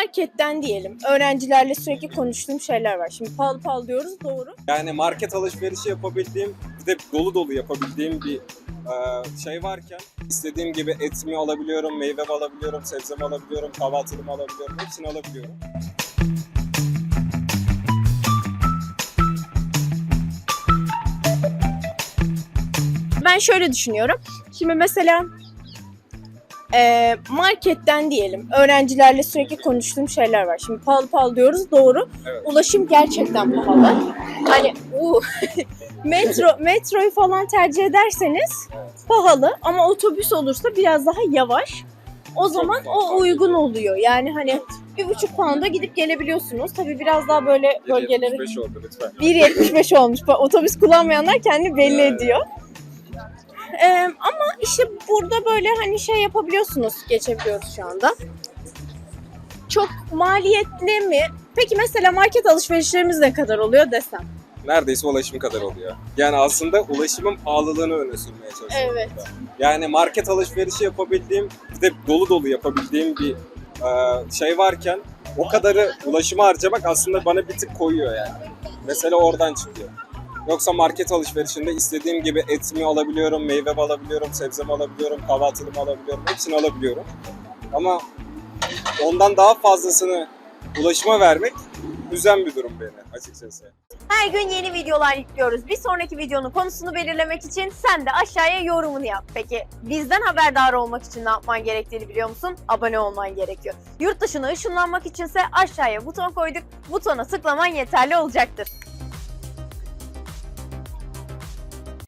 marketten diyelim. Öğrencilerle sürekli konuştuğum şeyler var. Şimdi pahalı pahalı diyoruz doğru. Yani market alışverişi yapabildiğim, bir de dolu dolu yapabildiğim bir e, şey varken istediğim gibi etimi alabiliyorum, meyvemi alabiliyorum, sebzemi alabiliyorum, kahvaltılımı alabiliyorum, hepsini alabiliyorum. Ben şöyle düşünüyorum. Şimdi mesela e, marketten diyelim. Öğrencilerle sürekli konuştuğum şeyler var. Şimdi pahalı pahalı diyoruz doğru. Evet. Ulaşım gerçekten pahalı. Hani u metro metroyu falan tercih ederseniz pahalı ama otobüs olursa biraz daha yavaş. O zaman o uygun oluyor. Yani hani bir buçuk pound'a gidip gelebiliyorsunuz. Tabii biraz daha böyle bölgelere 75 oldu lütfen. 1.75 olmuş. Otobüs kullanmayanlar kendini belli ediyor. Ee, ama işte burada böyle hani şey yapabiliyorsunuz. Geçebiliyoruz şu anda. Çok maliyetli mi? Peki mesela market alışverişlerimiz ne kadar oluyor desem? Neredeyse ulaşım kadar oluyor. Yani aslında ulaşımın pahalılığını öne sürmeye çalışıyorum. Evet. burada. Yani market alışverişi yapabildiğim, bir de dolu dolu yapabildiğim bir e, şey varken o kadarı ulaşıma harcamak aslında bana bir tık koyuyor yani. Mesela oradan çıkıyor. Yoksa market alışverişinde istediğim gibi etimi alabiliyorum, meyvemi alabiliyorum, sebzemi alabiliyorum, kahvaltılımı alabiliyorum, hepsini alabiliyorum. Ama ondan daha fazlasını ulaşıma vermek üzen bir durum beni açıkçası. Her gün yeni videolar yüklüyoruz. Bir sonraki videonun konusunu belirlemek için sen de aşağıya yorumunu yap. Peki bizden haberdar olmak için ne yapman gerektiğini biliyor musun? Abone olman gerekiyor. Yurt dışına ışınlanmak içinse aşağıya buton koyduk. Butona tıklaman yeterli olacaktır.